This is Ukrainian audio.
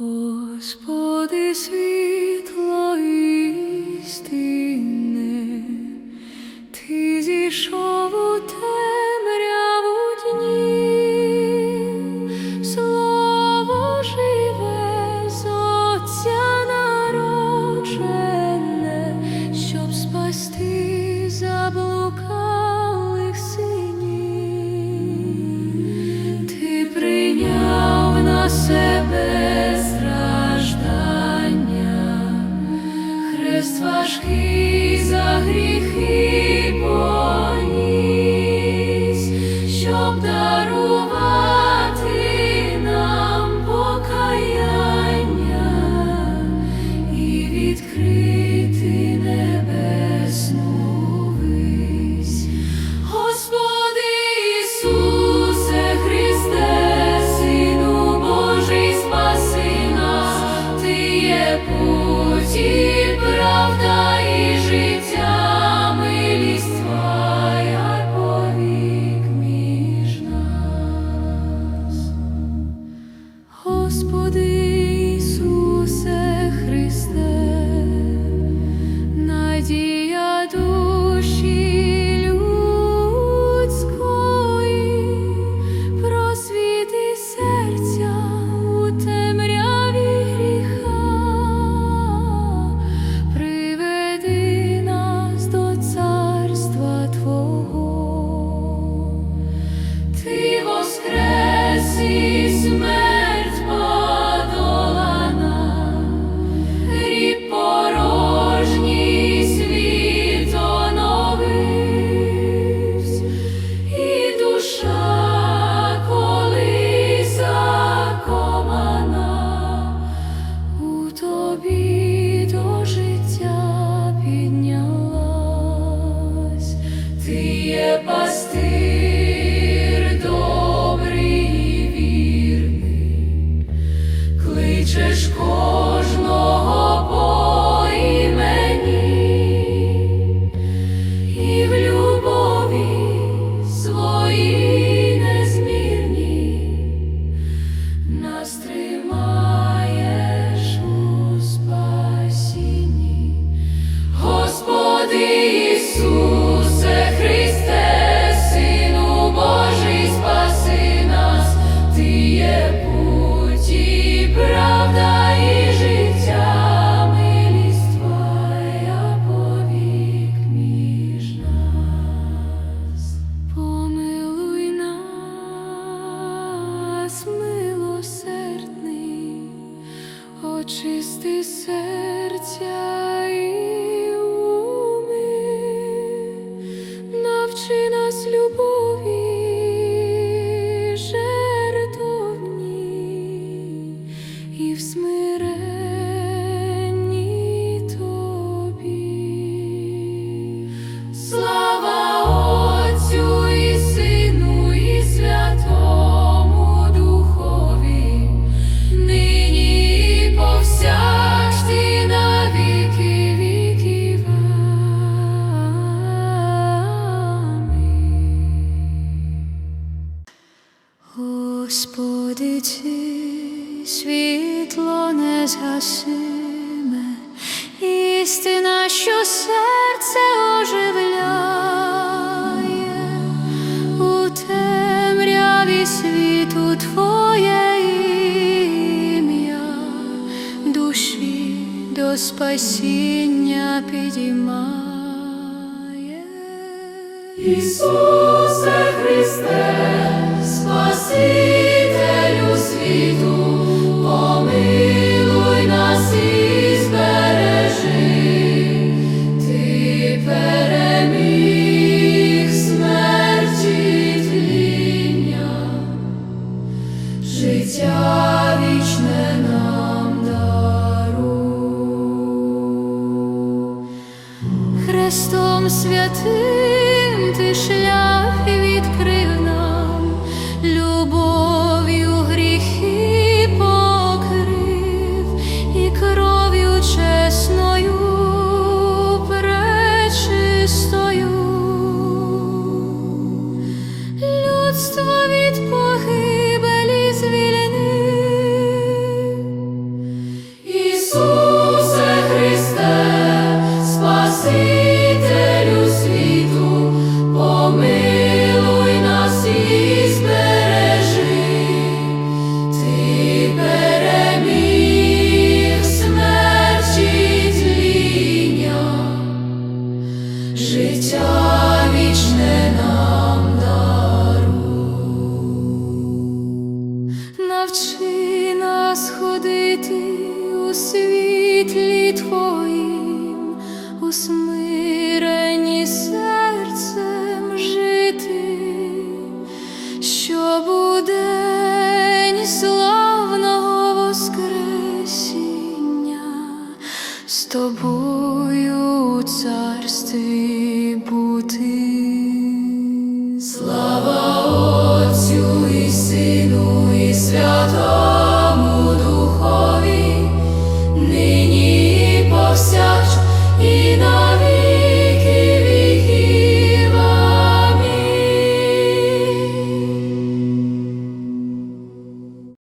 Господи свій. тяжкий за гріхи. Є пасти. Чи нас любові. Господи, ти світло не згасиме, істина, що серце оживляє, у темряві світу Твоє ім'я, душі до спасіння підіймає. Ісусе Христе. Спасителю світу, помилуй нас і збережи, ти переміг смерті життя вічне нам даруй. Христом святим. навчи нас ходити у світлі Твоїм, у смиренні серцем жити, що буде славного воскресіння з тобою у. Нині і навіть.